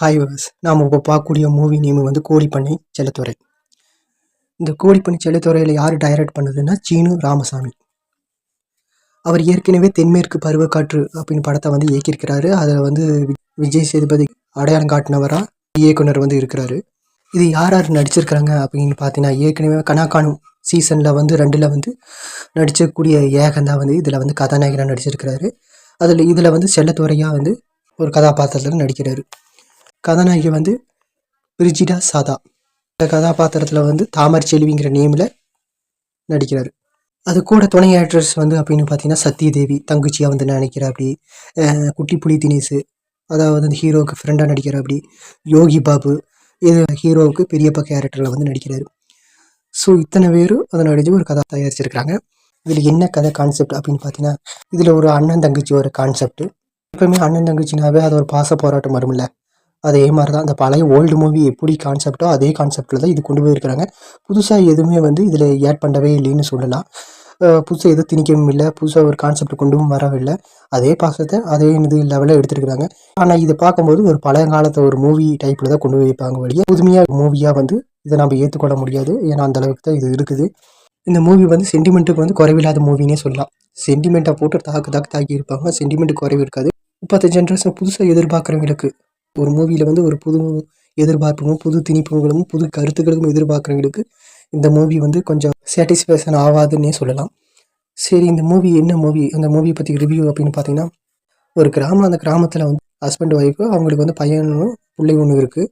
Hi was நாம் இப்போ பார்க்கக்கூடிய மூவி நேம் வந்து கோழிப்பண்ணை செல்லத்துறை. இந்த கோழிப்பண்ணை செல்லத்துறையில் யார் டைரக்ட் பண்ணதுன்னா சீனு ராமசாமி. அவர் ஏற்கனவே தென்மேற்கு பருவக்காற்று அப்படின்னு படத்தை வந்து இயக்கியிருக்கிறாரு. அதில் வந்து வி- விஜய் சேதுபதி அடையாளம் காட்டினவராக இயக்குனர் வந்து இருக்கிறாரு. இது யார் யார் நடிச்சிருக்கிறாங்க அப்படின்னு பார்த்தீங்கன்னா ஏற்கனவே கனாக்கானும் சீசனில் வந்து ரெண்டில் வந்து நடிச்சக்கூடிய ஏகன் தான் வந்து இதில் வந்து கதாநாயகனாக நடிச்சிருக்கிறாரு. அதில் இதில் வந்து செல்லத்துறையாக வந்து ஒரு கதாபாத்திரத்தில் நடிக்கிறாரு. கதாநாயகி வந்து பிரிஜிடா சாதா. இந்த கதாபாத்திரத்தில் வந்து தாமரை செல்விங்கிற நேமில் நடிக்கிறார். அது கூட துணை ஆக்ட்ரஸ் வந்து அப்படின்னு பார்த்தீங்கன்னா சத்யதேவி தங்கச்சியாக வந்து நினைக்கிற அப்படி குட்டி புலி தினேஷ் அதாவது அந்த ஹீரோவுக்கு ஃப்ரெண்டாக நடிக்கிற அப்படி யோகி பாபு இது ஹீரோவுக்கு பெரியப்பா கேரக்டரில் வந்து நடிக்கிறாரு. ஸோ இத்தனை பேரும் அதை நடிச்சு ஒரு கதை தயாரிச்சிருக்கிறாங்க. இதில் என்ன கதை கான்செப்ட் அப்படின்னு பார்த்தீங்கன்னா இதில் ஒரு அண்ணன் தங்கச்சி ஒரு கான்செப்ட் எப்பவுமே அண்ணன் தங்கச்சினாவே அது ஒரு பாச போராட்டம் வரும்ல அதே மாதிரி தான் அந்த பழைய ஓல்டு மூவி எப்படி கான்செப்டோ அதே கான்செப்டில் தான் இது கொண்டு போயிருக்கிறாங்க. புதுசாக எதுவுமே வந்து இதில் ஆட் பண்ணவே இல்லைன்னு சொல்லலாம். புதுசாக எதுவும் திணிக்கவும் இல்லை. புதுசாக ஒரு கான்செப்ட் கொண்டும் வரவில்லை. அதே பாசத்தை அதே இது லெவலில் எடுத்துருக்குறாங்க. ஆனால் இதை பார்க்கும்போது ஒரு பழைய காலத்தை ஒரு மூவி டைப்பில் தான் கொண்டு போய் வைப்பாங்க வழியே புதுமையாக மூவியாக வந்து இதை நம்ம ஏற்றுக்கொள்ள முடியாது. ஏன்னா அந்த அளவுக்கு தான் இது இருக்குது. இந்த மூவி வந்து சென்டிமெண்ட்டுக்கு வந்து குறைவில்லாத மூவினே சொல்லலாம். சென்டிமெண்ட்டை போட்டு தாக்கு தாக்கு தாக்கி இருப்பாங்க சென்டிமெண்ட் குறைவு இருக்காது. இப்போத்த ஜென்ரேஷன் புதுசாக எதிர்பார்க்குறவங்களுக்கு ஒரு மூவியில் வந்து ஒரு புது எதிர்பார்ப்புகளும் புது திணிப்புகளும் புது கருத்துக்களும் எதிர்பார்க்குறவங்களுக்கு இந்த மூவி வந்து கொஞ்சம் சாட்டிஸ்ஃபேக்ஷன் ஆகாதுன்னே சொல்லலாம். சரி இந்த மூவி என்ன மூவி அந்த மூவி பற்றி ரிவ்யூ அப்படின்னு பார்த்தீங்கன்னா ஒரு கிராமம் அந்த கிராமத்தில் வந்து ஹஸ்பண்ட் ஒய்ஃபு அவங்களுக்கு வந்து பையனும் பிள்ளை ஒன்று இருக்குது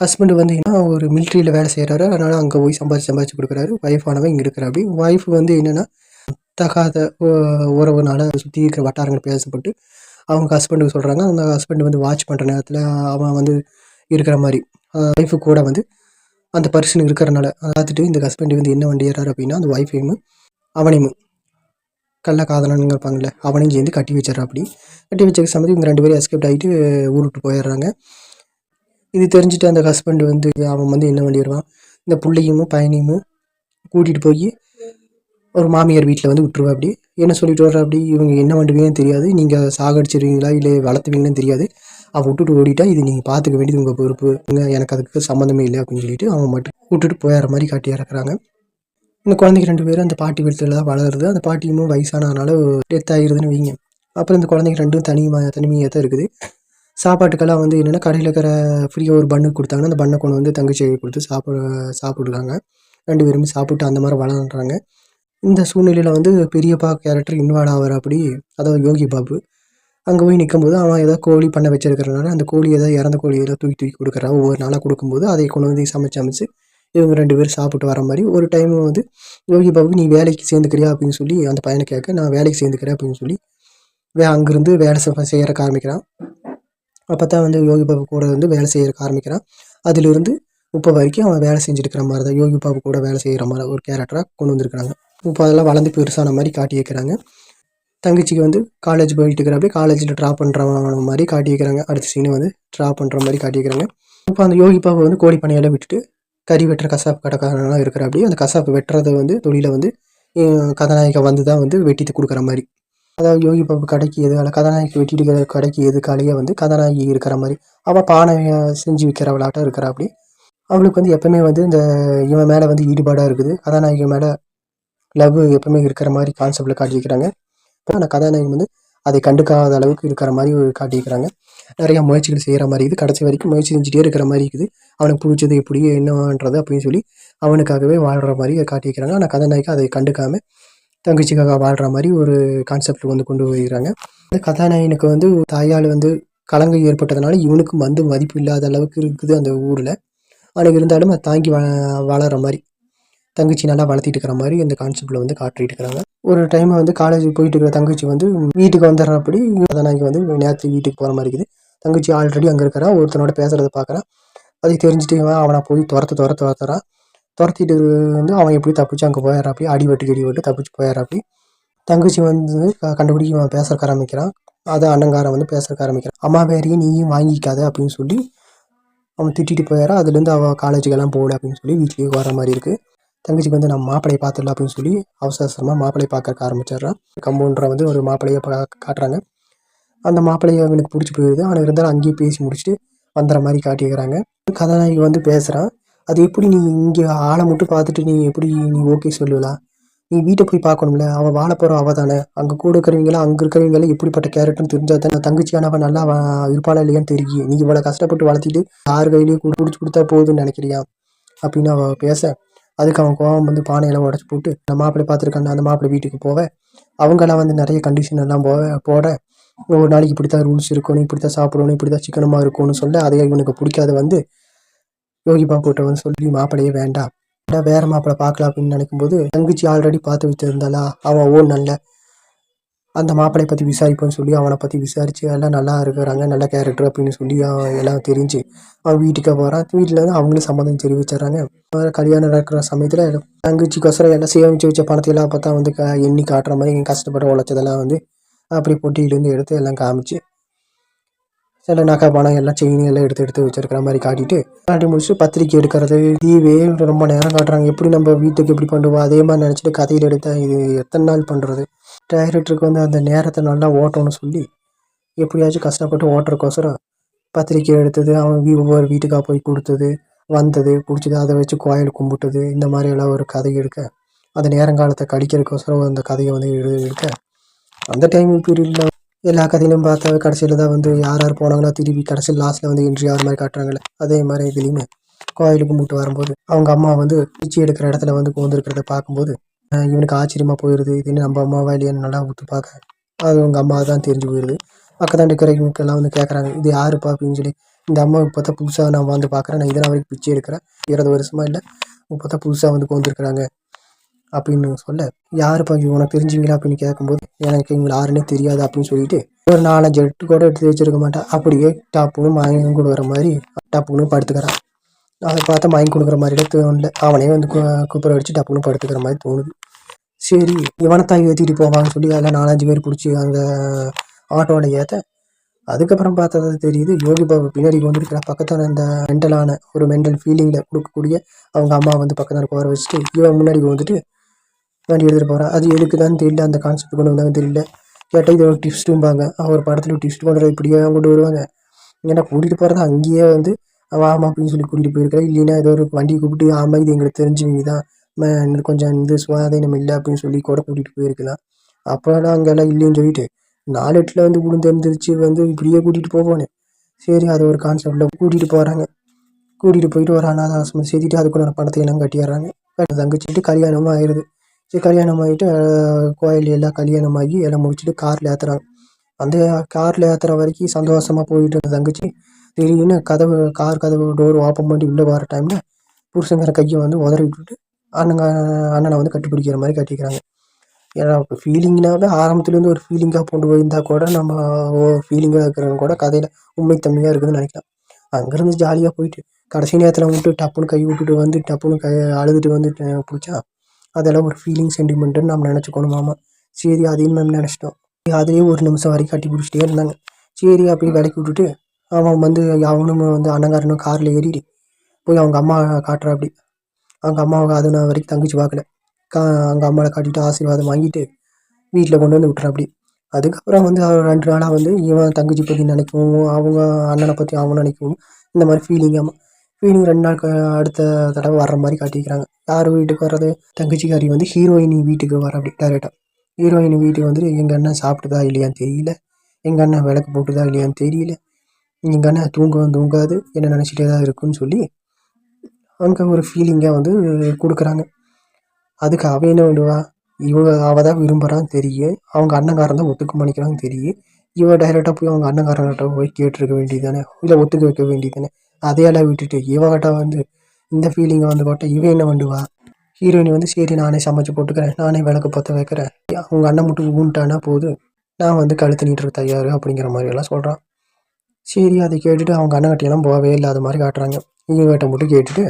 ஹஸ்பண்ட் வந்து ஒரு மிலிட்ரியில் வேலை செய்கிறாரு அதனால் அங்கே போய் சம்பாதிச்சு சம்பாதிச்சு கொடுக்குறாரு. ஒய்ஃப் ஆனவன் இங்கே இருக்கிற அப்படி ஒய்ஃப் வந்து என்னென்னா தகாத உறவுனால சுற்றி இருக்கிற வட்டாரங்கள் பேசப்பட்டு அவங்க ஹஸ்பண்டுக்கு சொல்கிறாங்க அந்த ஹஸ்பண்ட் வந்து வாட்ச் பண்ணுற நேரத்தில் அவன் வந்து இருக்கிற மாதிரி ஒய்ஃபு கூட வந்து அந்த பர்சன் இருக்கிறனால பார்த்துட்டு இந்த ஹஸ்பண்ட் வந்து என்ன வண்டி ஏறாரு அப்படின்னா அந்த ஒய்ஃபையும் அவனையும் கள்ள காதலனுங்க இருப்பாங்கல்ல அவனையும் சேர்ந்து கட்டி வச்சிடறா அப்படி. கட்டி வச்ச சமயத்து இவங்க ரெண்டு பேரும் எஸ்கேப்ட் ஆகிட்டு ஊருக்கு போயிடுறாங்க. இது தெரிஞ்சுட்டு அந்த ஹஸ்பண்ட் வந்து அவன் வந்து என்ன பண்ணிடுவான் இந்த பிள்ளையும் பையனையும் கூட்டிகிட்டு போய் ஒரு மாமியார் வீட்டில் வந்து விட்டுருவா அப்படி. என்ன சொல்லிட்டு வர்ற அப்படி? இவங்க என்ன பண்ணுவீங்கன்னு தெரியாது. நீங்கள் சாகடிச்சிருவீங்களா? இல்லை வளர்த்துவீங்கன்னு தெரியாது. அவன் விட்டுட்டு ஓடிட்டா இது நீங்கள் பார்த்துக்க வேண்டியது உங்கள் பொறுப்பு. எனக்கு அதுக்கு சம்மந்தமே இல்லை அப்படின்னு சொல்லிட்டு அவன் மட்டும் விட்டுட்டு போயிடுற மாதிரி காட்டி இறக்குறாங்க இந்த குழந்தைக்கு ரெண்டு பேரும் அந்த பாட்டி வீட்டில் தான் வளருது. அந்த பாட்டியும் வயசானனால டெத் ஆகிருதுன்னு வைங்க. அப்புறம் இந்த குழந்தைங்க ரெண்டும் தனி தனிமையாக தான் இருக்குது. சாப்பாட்டுக்கெல்லாம் வந்து என்னென்னா கடையில் இருக்கிற ஃப்ரீயாக ஒரு பண்ணு கொடுத்தாங்கன்னா அந்த பண்ணை கொண்டு வந்து தங்கச்சியை கொடுத்து சாப்பிட சாப்பிடுறாங்க. ரெண்டு பேருமே சாப்பிட்டு அந்த மாதிரி வளர்றாங்க. இந்த சூழ்நிலையில் வந்து பெரியப்பா கேரக்டர் இன்வால்வ் ஆகிற அப்படி. அதாவது யோகி பாபு. அங்கே போய் நிற்கும்போது அவன் ஏதோ கோழி பண்ண வச்சிருக்கிறனால அந்த கோழி ஏதோ இறந்த கோழி ஏதோ தூக்கி தூக்கி கொடுக்குறான் ஒவ்வொரு நாளாக கொடுக்கும்போது அதை கொண்டு வந்து சமைச்சு அமைச்சு இவங்க ரெண்டு பேரும் சாப்பிட்டு வர மாதிரி ஒரு டைம் வந்து யோகி பாபு நீ வேலைக்கு சேர்ந்துக்கிறியா? அப்படின்னு சொல்லி அந்த பையனை கேட்க நான் வேலைக்கு சேர்ந்துக்கிறேன் அப்படின்னு சொல்லி வே அங்கேருந்து வேலை செய் செய்யறக்க ஆரம்பிக்கிறான். அப்போ தான் வந்து யோகி பாபு கூட வந்து வேலை செய்யறக்க ஆரம்பிக்கிறான். அதிலிருந்து இப்போ வரைக்கும் அவன் வேலை செஞ்சுருக்கிற மாதிரி தான் யோகி பாபு கூட வேலை செய்கிற மாதிரி ஒரு கேரக்டராக கொண்டு வந்திருக்கிறாங்க. இப்போ அதெல்லாம் வளர்ந்து பெருசான மாதிரி காட்டி வைக்கிறாங்க. தங்கச்சிக்கு வந்து காலேஜ் போயிட்டு இருக்கிறப்ப காலேஜில் ட்ராப் பண்ணுற மாதிரி காட்டி வைக்கிறாங்க. அடுத்த சீனை வந்து ட்ராப் பண்ணுற மாதிரி காட்டி வைக்கிறாங்க. இப்போ அந்த யோகி பாபு வந்து கோழி பண்ணையெல்லாம் விட்டுட்டு கறி வெட்டுற கசாப்பு கடைக்காரனாக இருக்கிற அப்படி அந்த கசாப்பு வெட்டுறதை வந்து தொழிலை வந்து அஹ் கதாநாயகன் வந்து தான் வந்து வெட்டிட்டு கொடுக்குற மாதிரி. அதாவது யோகி பாபு கடைக்கு எதுக்கால கதாநாயகி வெட்டிட்டு இருக்கிற கடைக்கு எதுக்காலேயே வந்து கதாநாயகி இருக்கிற மாதிரி. அவள் பானை செஞ்சு விற்கிறவளாட்டம் இருக்கிற அப்படி அவளுக்கு வந்து எப்பவுமே வந்து இந்த இவன் மேலே வந்து ஈடுபாடாக இருக்குது. கதாநாயகி மேலே லவ் எப்பவுமே இருக்கிற மாதிரி கான்செப்டில் காட்டியிருக்கிறாங்க இப்போ அந்த கதாநாயகன் வந்து அதை கண்டுக்காத அளவுக்கு இருக்கிற மாதிரி ஒரு நிறையா முயற்சிகள் செய்கிற மாதிரி இது கடைசி வரைக்கும் முயற்சி செஞ்சுட்டே இருக்கிற மாதிரி இருக்குது. அவனுக்கு பிடிச்சது எப்படி என்னன்றது அப்படின்னு சொல்லி அவனுக்காகவே வாழ்கிற மாதிரி காட்டியிருக்கிறாங்க ஆனால் கதாநாயகி அதை கண்டுக்காமல் தங்கச்சிக்காக வாழ்கிற மாதிரி ஒரு கான்செப்ட் வந்து கொண்டு போயிருக்கிறாங்க இந்த கதாநாயகனுக்கு வந்து தாயால் வந்து கலங்கு ஏற்பட்டதுனால இவனுக்கு வந்து மதிப்பு இல்லாத அளவுக்கு இருக்குது அந்த ஊரில். ஆனால் இருந்தாலும் அதை தாங்கி வ வளர்கிற மாதிரி தங்கச்சி நல்லா வளர்த்திட்டு இருக்கிற மாதிரி இந்த கான்செப்டில் வந்து காட்டிட்டு இருக்கிறாங்க. ஒரு டைம் வந்து காலேஜ் போயிட்டு இருக்கிற தங்கச்சி வந்து வீட்டுக்கு வந்துடுறப்படி கதாநாயகி வந்து நேரத்துக்கு வீட்டுக்கு போகிற மாதிரி இருக்குது. தங்கச்சி ஆல்ரெடி அங்கே இருக்கிறா ஒருத்தனோட பேசுகிறத பார்க்குறான் அதை தெரிஞ்சுட்டு அவனை போய் துரத்து துரத்து துரத்துறான் துரத்திட்டு வந்து அவன் எப்படி தப்பிச்சு அங்கே போயிடறாப்படி அடி வெட்டு வெட்டு தப்பிச்சு போயிடறாப்படி. தங்கச்சி வந்து க- கண்டுபிடிக்க அவன் பேசுறக்க ஆரம்பிக்கிறான் அதை அண்ணங்காரன் வந்து பேசுறக்க ஆரம்பிக்கிறான் அம்மா வேறையும் நீயும் வாங்கிக்காத அப்படின்னு சொல்லி அவன் திட்டிட்டு போயிடறான் அதுலேருந்து அவள் காலேஜுக்கெல்லாம் போகல அப்படின்னு சொல்லி வீட்லேயே வர மாதிரி இருக்குது தங்கச்சிக்கு வந்து நான் மாப்பிளையை பார்த்துடலாம் அப்படின்னு சொல்லி அவசர அவசரமாக மாப்பிளையை பார்க்க ஆரம்பிச்சிடுறான். கம்பவுண்டரை வந்து ஒரு மாப்பிளையை பா காட்டுறாங்க. அந்த மாப்பிளையை அவனுக்கு பிடிச்சி போயிடுது ஆனால் இருந்தாலும் அங்கேயே பேசி முடிச்சுட்டு வந்துற மாதிரி காட்டியிருக்கிறாங்க கதாநாயகி வந்து பேசுகிறான் அது எப்படி நீ இங்கே ஆளை மட்டும் பார்த்துட்டு நீ எப்படி நீ ஓகே சொல்லுவலாம் நீ வீட்டை போய் பார்க்கணும்ல. அவள் வாழ போகிற அவள் தானே. அங்கே கூட இருக்கிறவங்களாம் அங்கே இருக்கிறவங்களாம் எப்படிப்பட்ட கேரக்டர்னு தெரிஞ்சால் தான். தங்கச்சியானவன் நல்லா இருப்பாளா இல்லையான்னு தெரியும். நீ இவ்வளோ கஷ்டப்பட்டு வளர்த்திட்டு யார் கையிலேயே பிடிச்சி கொடுத்தா போதும்னு நினைக்கிறியா? அப்படின்னு அவள் பேச அதுக்கு அவன் கோவம் வந்து பானையெல்லாம் உடச்சி போட்டு அந்த மாப்பிள்ளை பார்த்துருக்காங்க அந்த மாப்பிள்ளை வீட்டுக்கு போவேன் அவங்கெல்லாம் வந்து நிறைய கண்டிஷன் எல்லாம் போக போட. ஒரு நாளைக்கு இப்படி தான் ரூல்ஸ் இருக்கணும் இப்படி தான் சாப்பிடணும் இப்படி தான் சிக்கனமாக இருக்கணும்னு சொல்ல அதே இவனுக்கு பிடிக்காத வந்து யோகி பாபுட்ட வந்து சொல்லி மாப்பிள்ளையே வேண்டாம். வேற மாப்பிள்ளை பார்க்கலாம் அப்படின்னு நினைக்கும்போது தங்கச்சி ஆல்ரெடி பார்த்து வச்சுருந்தாளா? அவன் ஓ நல்ல அந்த மாப்பிள்ளைய பற்றி விசாரிப்போன்னு சொல்லி அவனை பற்றி விசாரித்து எல்லாம் நல்லா இருக்கிறாங்க நல்ல கேரக்டர் அப்படின்னு சொல்லி அவன் எல்லாம் தெரிஞ்சு அவன் வீட்டுக்கு போகிறான் வீட்டில் வந்து அவங்களும் சம்மதம் தெரிவிச்சிடுறாங்க. கல்யாணம் நடக்கிற சமயத்தில் தங்கச்சிக்கோசரம் எல்லாம் சேமிச்சு வச்ச பணத்தை எல்லாம் பார்த்தா வந்து க எண்ணி காட்டுற மாதிரி கஷ்டப்பட்டு உழைச்சதெல்லாம் வந்து அப்படி பொட்டியிலேருந்து எடுத்து எல்லாம் காமிச்சு சில நகை பணம் எல்லாம் செயின் எல்லாம் எடுத்து எடுத்து வச்சிருக்கிற மாதிரி காட்டிட்டு காட்டி முடிச்சுட்டு பத்திரிக்கை எடுக்கிறது தீவே ரொம்ப நேரம் காட்டுறாங்க. எப்படி நம்ம வீட்டுக்கு எப்படி பண்ணுவோம் அதே மாதிரி நினச்சிட்டு கதையில் எடுத்தா இது எத்தனை நாள் பண்ணுறது டைரக்டருக்கு வந்து அந்த நேரத்தை நல்லா ஓட்டணும்னு சொல்லி எப்படியாச்சும் கஷ்டப்பட்டு ஓட்டுறக்கோசரம் பத்திரிக்கை எடுத்தது அவன் ஒவ்வொரு வீட்டுக்காக போய் கொடுத்தது வந்தது பிடிச்சது அதை வச்சு கோயில் கும்பிட்டது இந்த மாதிரியெல்லாம் ஒரு கதை எடுக்க அந்த நேரங்காலத்தை கடிக்கிறதுக்கோசரம் அந்த கதையை வந்து எழுத எடுக்க. அந்த டைம் பீரியடில் எல்லா கதையிலும் பார்த்தா கடைசியில் தான் வந்து யார் யார் போனாங்களோ திருப்பி கடைசியில் லாஸ்ட்டில் வந்து என்ட்ரி ஆகிற மாதிரி காட்டுறாங்கல்ல அதே மாதிரி இதுலேயுமே கோயிலுக்கு கும்பிட்டு வரும்போது அவங்க அம்மா வந்து பிச்சை எடுக்கிற இடத்துல வந்து கோந்துருக்கிறத பார்க்கும்போது இவனுக்கு ஆச்சரியமாக போயிடுது இதுன்னு நம்ம அம்மாவா இல்லையான்னு நல்லா ஊற்று பார்க்க. அது உங்கள் அம்மா தான் தெரிஞ்சு போயிடுது பக்கத்தாண்டு இருக்கிறவங்களுக்கெல்லாம் வந்து கேட்குறாங்க இது யாருப்பா அப்படின்னு சொல்லி. இந்த அம்மா இப்போ தான் புதுசாக நான் வந்து பார்க்குறேன். நான் இதனால் வரைக்கும் பிச்சை எடுக்கிறேன் இருபது வருஷமா இல்லை இப்போ தான் புதுசாக வந்து கோந்திருக்கிறாங்க அப்படின்னு சொல்ல யாருப்பா இது உனக்கு தெரிஞ்சுங்களா அப்படின்னு கேட்கும்போது எனக்கு இவங்களை யாருன்னே தெரியாது அப்படின்னு சொல்லிட்டு ஒரு நாலஞ்சு எட்டு கூட எடுத்து வச்சிருக்க மாட்டேன் அப்படியே டப்புன்னு வாங்கி கொடுக்குற மாதிரி டப்புன்னு படுத்துக்கிறான். அதை பார்த்தா வாங்கி கொடுக்குற மாதிரிலாம் தோணல. அவனே வந்து கு- குப்புற அடிச்சு டப்புன்னு படுத்துக்கிற மாதிரி தோணுது. சரி இவனை தாங்கி ஏற்றிட்டு போவாங்கன்னு சொல்லி அதில் நாலஞ்சு பேர் பிடிச்சி அந்த ஆட்டோவில் ஏற்ற அதுக்கப்புறம் பார்த்தது தெரியுது யோகி பாபு பின்னாடி வந்துருக்கிற பக்கத்தில் அந்த மென்டலான ஒரு மென்டல் ஃபீலிங்கில் கொடுக்கக்கூடிய அவங்க அம்மா வந்து பக்கத்தில் உட்கார வச்சுட்டு இவன் முன்னாடி வந்துட்டு வண்டி எடுத்துகிட்டு போகிறேன் அது எதுக்கு தான் தெரியல. அந்த கான்செப்ட் கொண்டு வந்தாங்க தெரியல. கேட்டால் இதோட ஒரு டிப்ஸ்ட்டும்பாங்க ஒரு படத்தில் டிஸ்ட் பண்ணுறது இப்படியே இப்படியே கொண்டு வருவாங்க. ஏன்னா கூட்டிகிட்டு போகிறது அங்கேயே வந்து வாமா அப்படின்னு சொல்லி கூட்டிகிட்டு போயிருக்கிறேன் இல்லைன்னா ஏதோ ஒரு வண்டியை கூப்பிட்டு ஆமாம் இது எங்களுக்கு தெரிஞ்சவங்க தான் இன்னும் கொஞ்சம் இந்த சுவாதீனம் இல்லை அப்படின்னு சொல்லி கூட கூட்டிகிட்டு போயிருக்கலாம். அப்போலாம் அங்கெல்லாம் இல்லைன்னு சொல்லிட்டு நாலு எட்டில் வந்து விழுந்து எழுந்திரிச்சு வந்து இப்படியே கூட்டிகிட்டு போவோன்னு சரி அது ஒரு கான்செப்டில் கூட்டிகிட்டு போகிறாங்க கூட்டிகிட்டு போயிட்டு ஒரு அனாதாசம் ஆசிரமம் அதுக்குள்ள பணத்தை எல்லாம் கட்டிடுறாங்க. கட்டி தங்கச்சிட்டு கல்யாணமும் ஆயிடுது சரி கல்யாணம் ஆகிட்டு கோயில் எல்லாம் கல்யாணம் ஆகி எல்லாம் முடிச்சுட்டு காரில் ஏற்றுறாங்க அந்த காரில் ஏற்றுற வரைக்கும் சந்தோஷமாக போயிட்டு இருந்த தங்கச்சி திடீர்னு கதவு கார் கதவு டோர் ஓப்பன் பண்ணி உள்ளே வர டைமில் புருஷங்கிற கையை வந்து உதறி விட்டுட்டு அண்ணங்க அண்ணனை வந்து கட்டிப்பிடிக்கிற மாதிரி கட்டிக்கிறாங்க. ஏன்னா ஃபீலிங்னாவே ஆரம்பத்துலேருந்து ஒரு ஃபீலிங்காக கொண்டு போயிருந்தால் கூட நம்ம ஃபீலிங்காக இருக்கிறவங்க கூட கதையில் உண்மைத்தன்மையாக இருக்குதுன்னு நினைக்கலாம். அங்கேருந்து ஜாலியாக போயிட்டு கடைசி நேரத்தில் விட்டு டப்புன்னு கை விட்டுட்டு வந்து டப்புன்னு கை அழுதுட்டு வந்து பிடிச்சா அதெல்லாம் ஒரு ஃபீலிங் சென்டிமெண்ட்டுன்னு நம்ம நினச்சிக்கணும் மாமா. சரி அதையும் நம்ம நினச்சிட்டோம். அதுலேயே ஒரு நிமிஷம் வரைக்கும் கட்டி பிடிச்சிட்டே இருந்தாங்க. சரி அப்படியே விலைக்கு விட்டுட்டு அவன் வந்து அவனும் வந்து அண்ணங்காரனும் காரில் ஏறிட்டு போய் அவங்க அம்மா காட்டுறா அப்படி அவங்க அம்மாவை அது நான் வரைக்கும் தங்கச்சி பார்க்கல. கா அவங்க அம்மாவை காட்டிட்டு ஆசீர்வாதம் வாங்கிட்டு வீட்டில் கொண்டு வந்து விட்டுறா அப்படி அதுக்கப்புறம் வந்து அவன் ரெண்டு நாளாக வந்து இவன் தங்கச்சி பற்றி நினைக்கவும் அவங்க அண்ணனை பற்றி அவன் நினைக்கவும் இந்த மாதிரி ஃபீலிங் ஆமாம் ஃபீலிங் ரெண்டு நாள் அடுத்த தடவை வர்ற மாதிரி காட்டிக்கிறாங்க. யார் வீட்டுக்கு வர்றது? தங்கச்சிக்காரி வந்து ஹீரோயினி வீட்டுக்கு வர அப்படி டேரெக்டாக ஹீரோயினி வீட்டுக்கு வந்துட்டு எங்கள் அண்ணன் சாப்பிட்டுதா இல்லையான்னு தெரியல. எங்கள் அண்ணன் விளக்கு போட்டுதா இல்லையான்னு தெரியல. எங்கள் அண்ணன் தூங்கவும் தூங்காது. என்ன நினச்சிட்டே தான் இருக்குன்னு சொல்லி அங்கே ஒரு ஃபீலிங்காக வந்து கொடுக்குறாங்க. அதுக்கு அவ என்ன வேண்டுவா இவ அவள் தான் விரும்புகிறான்னு தெரியும் அவங்க அண்ணங்காரன் தான் ஒத்துக்க மாட்டேங்கிறான்னு தெரியும் இவன் டைரெக்டாக போய் அவங்க அண்ணங்காரன்கிட்ட போய் கேட்டிருக்க வேண்டியதானே இல்லை ஒத்துக்க வைக்க வேண்டியதானே அதையெல்லாம் விட்டுட்டு இவகிட்ட வந்து இந்த ஃபீலிங்கை வந்து போட்ட இவன் என்ன பண்ணுவா ஹீரோயினி வந்து சரி நானே சமைச்சு போட்டுக்கிறேன். நானே விளக்கு பற்ற வைக்கிறேன். அவங்க அண்ணன் மட்டும் ஊன்ட்டானா போதும். நான் வந்து கழுத்து நீட்டுறதுக்கு தயார் அப்படிங்கிற மாதிரி எல்லாம் சொல்கிறான் சரி அதை கேட்டுட்டு அவங்க அண்ணன் போகவே இல்லாத மாதிரி காட்டுறாங்க. இவங்கிட்ட மட்டும் கேட்டுட்டு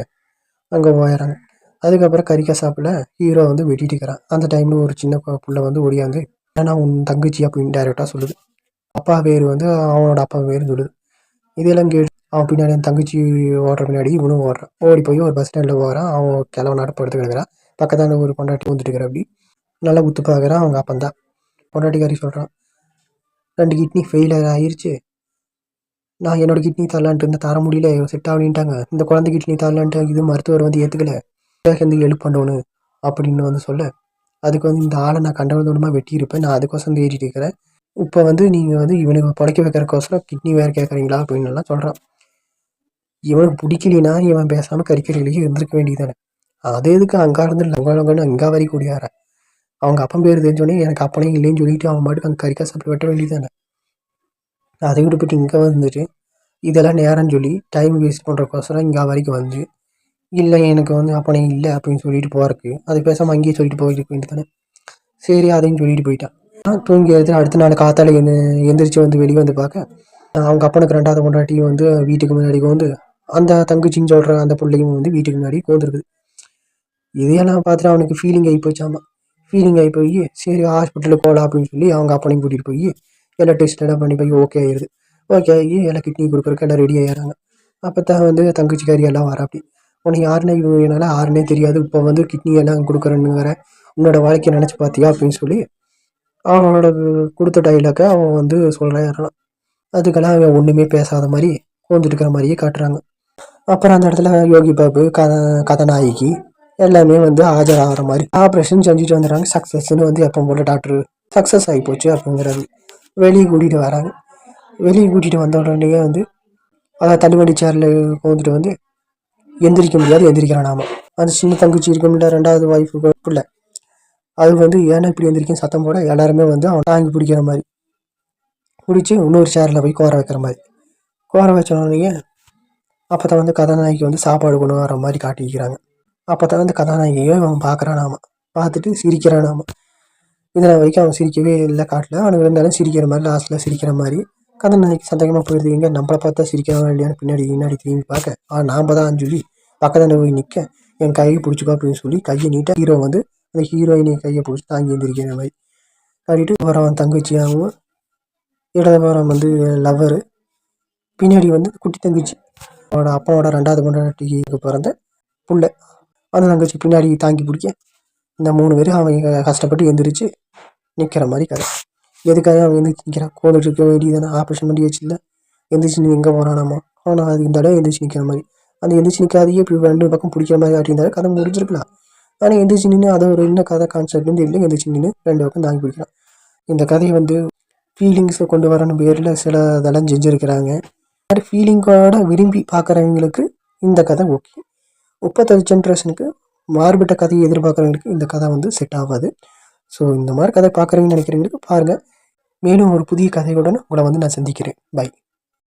அங்கே போயிடறாங்க அதுக்கப்புறம் கறிக்கா சாப்பிட ஹீரோ வந்து வெட்டிட்டுக்கிறான் அந்த டைமில் ஒரு சின்ன பு- புள்ள வந்து ஓடியாந்து ஏன்னா உன் தங்கச்சி அப்படின்னு டைரெக்டாக சொல்லுது. அப்பா பேர் வந்து அவனோட அப்பா பேர் சொல்லுது. இதெல்லாம் கேட்டு அவன் பின்னாடி என் தங்கச்சி ஓடுற பின்னாடி இவனும் ஓடுறான். ஓடி போய் ஒரு பஸ் ஸ்டாண்டில் ஓடுறான் அவன் கிளம்ப நடப்பு எடுத்து பக்கத்தாண்ட ஒரு பொண்டாட்டி வந்துட்டு இருக்கிற அப்படி. நல்லா உத்து பார்க்குறான். அவங்க அப்பந்தான் பொண்டாட்டிக்காரி சொல்கிறான் ரெண்டு கிட்னி ஃபெயிலியர் ஆயிருச்சு. நான் என்னோட கிட்னி தரலான்ட்டு இருந்தால் தர முடியல. செட் ஆகலின்ட்டாங்க. இந்த குழந்தை கிட்னி தரலான்ட்டு இது மருத்துவர் வந்து ஏற்றுக்கல வந்து ஹெல்ப் பண்ணணும். அப்படின்னு வந்து சொல்ல. அதுக்கு வந்து இந்த ஆளை நான் கண்டவந்தோடமாக வெட்டியிருப்பேன். நான் அதுக்கோசம் தேடிட்டு இருக்கிறேன். இப்போ வந்து நீங்கள் வந்து இவனுக்கு புடைக்க வைக்கிறக்கோசரம் கிட்னி வேறு கேட்குறீங்களா அப்படின்னு எல்லாம் சொல்கிறான் இவனுக்கு பிடிக்கலினா இவன் பேசாமல் கறிக்கடையிலேயே இருந்திருக்க வேண்டியதானே அது எதுக்கு அங்கே இருந்து லங்கன்னு அங்கே வரி கூடியார? அவங்க அப்பன் பேர் தெரிஞ்சோடனே எனக்கு அப்பனையும் இல்லைன்னு சொல்லிட்டு அவன் பாட்டுக்கு அங்கே கறிக்கா சாப்பிட்டு வெட்ட வேண்டியதானே அதை விட்டுப்பட்டு இங்கே வந்துட்டு இதெல்லாம் நேரம்னு சொல்லி டைம் வேஸ்ட் பண்ணுறக்கோசரம் இங்கே வரைக்கும் வந்து இல்லை எனக்கு வந்து அப்பனே இல்லை அப்படின்னு சொல்லிட்டு போகிறக்கு அது பேசாமல் அங்கேயே சொல்லிட்டு போயிட்டு வேண்டியதானே சரி அதையும் சொல்லிட்டு போயிட்டான். நான் தூங்கி எடுத்து அடுத்த நாள் காத்தால எந்திரிச்சு வந்து வெளியே வந்து பார்க்க அவங்க அப்பனுக்கு ரெண்டாவது கொண்டாட்டியும் வந்து வீட்டுக்கு முன்னாடி வந்து அந்த தங்கச்சின்னு சொல்கிற அந்த பிள்ளையும் வந்து வீட்டுக்கு முன்னாடி கோந்துருக்குது இதையெல்லாம் பார்த்துட்டு அவனுக்கு ஃபீலிங் ஆகி போச்சாமா ஃபீலிங் ஆகி போய் சரி ஹாஸ்பிட்டலுக்கு போகலாம் அப்படின்னு சொல்லி அவங்க அப்பனையும் கூட்டிகிட்டு போய் எல்லாம் டெஸ்ட் எல்லாம் பண்ணி போய் ஓகே ஆயிடுது ஓகே ஆகி எல்லாம் கிட்னி கொடுக்குறக்கு எல்லாம் ரெடி ஆகிடுறாங்க அப்போ தான் வந்து தங்கச்சிக்காரி எல்லாம் வர அப்படி. உனக்கு யாருன்னே என்னால் யாருன்னே தெரியாது. இப்போ வந்து கிட்னி எல்லாம் கொடுக்குறேன்னு உன்னோட வாழ்க்கையை நினச்சி பார்த்தியா அப்படின்னு சொல்லி அவனோட கொடுத்த டைலாக்கை அவன் வந்து சொல்கிறான் அதுக்கெல்லாம் அவன் ஒன்றுமே பேசாத மாதிரி கோந்துட்டு இருக்கிற மாதிரியே காட்டுறாங்க. அப்புறம் அந்த இடத்துல யோகி பாபு கத கதாநாயகி எல்லாமே வந்து ஆஜராகிற மாதிரி. ஆப்ரேஷன் செஞ்சுட்டு வந்துடுறாங்க. சக்ஸஸ்ன்னு வந்து எப்போ போல டாக்டர் சக்ஸஸ் ஆகி போச்சு அப்படிங்கிறது. வெளியே கூட்டிகிட்டு வராங்க. வெளியே கூட்டிகிட்டு வந்த உடனே வந்து அதாவது தள்ளுவண்டி சேரில் கோந்துட்டு வந்து எந்திரிக்க முடியாது எந்திரிக்கிறான் நாம. அந்த சின்ன தங்கச்சி இருக்கும்ல ரெண்டாவது ஒய்ஃபு பிள்ளை. அது வந்து ஏன்னா இப்படி எந்திரிக்கும் சத்தம் போட எல்லாருமே வந்து அவன் தாங்கி பிடிக்கிற மாதிரி. பிடிச்சி இன்னொரு சேரில் போய் கோர வைக்கிற மாதிரி. கோர வச்சோடனே அப்போ தான் வந்து கதாநாயகி வந்து சாப்பாடு கொண்டு வர மாதிரி காட்டிக்கிறாங்க அப்போ தான் வந்து கதாநாயகியோ அவன் பார்க்குறான் நாம பார்த்துட்டு சிரிக்கிறான் நாம இதில் வரைக்கும் அவன் சிரிக்கவே இல்லை காட்டில். அவனுக்கு இருந்தாலும் சிரிக்கிற மாதிரி லாஸ்ட்டில் சிரிக்கிற மாதிரி. கதாநாயகி சந்தேகமாக போயிடுது எங்கே நம்மளை பார்த்தா சிரிக்கிறான் இல்லையான்னு பின்னாடி பின்னாடி திரும்பி பார்க்க? ஆனால் நாம் தான் சொல்லி பக்கத்தில் போய் நிற்க என் கையை பிடிச்சிக்கோ அப்படின்னு சொல்லி கையை நீட்டாக ஹீரோ வந்து அந்த ஹீரோயினை கையை பிடிச்சி தாங்கி எழுந்திருக்கிற மாதிரி. காட்டிட்டு வரவன் தங்கச்சியாகவும் இடதுபுறம் வந்து லவ்வரு பின்னாடி வந்து குட்டி தங்கச்சி. அவனோட அப்பாவோட ரெண்டாவது பொண்டாட்டிக்கு பிறந்த புள்ள. அந்த தங்கச்சி பின்னாடி தாங்கி பிடிக்க இந்த மூணு பேரும் அவன் கஷ்டப்பட்டு எந்திரிச்சு நிற்கிற மாதிரி கதை. எதுக்காக அவன் எந்திரிச்சு நிற்கிறான் கோவிட் இருக்க வேண்டியதானே ஆப்ரேஷன் பண்ணி வச்சுல எந்திரிச்சு நீ எங்கே போகிறானாமா ஆனால் அது இந்த இடம் எந்திரிச்சு நிற்கிற மாதிரி. அந்த எந்திரிச்சு நிற்காதையே இப்படி ரெண்டு பக்கம் பிடிக்கிற மாதிரி அப்படின்றத கதை முடிஞ்சிருக்கலாம். ஆனால் எந்திரிச்சு நின்று அதை ஒரு என்ன கதை கான்செப்ட் வந்து இல்லை எந்திரிச்சு நின்று ரெண்டு பக்கம் தாங்கி பிடிக்கிறான். இந்த கதையை வந்து ஃபீலிங்ஸை கொண்டு வரணும் பேரில் சில இதெல்லாம் செஞ்சுருக்கிறாங்க. மாதிரி ஃபீலிங்கோட விரும்பி பார்க்குறவங்களுக்கு இந்த கதை ஓகே முப்பத்தஞ்சு ஜென்ரேஷனுக்கு மாறுபட்ட கதையை எதிர்பார்க்குறவங்களுக்கு இந்த கதை வந்து செட் ஆகாது. ஸோ இந்த மாதிரி கதை பார்க்குறீங்கன்னு நினைக்கிறவங்களுக்கு பாருங்கள் மேலும் ஒரு புதிய கதையுடன் உங்களை வந்து நான் சந்திக்கிறேன். பை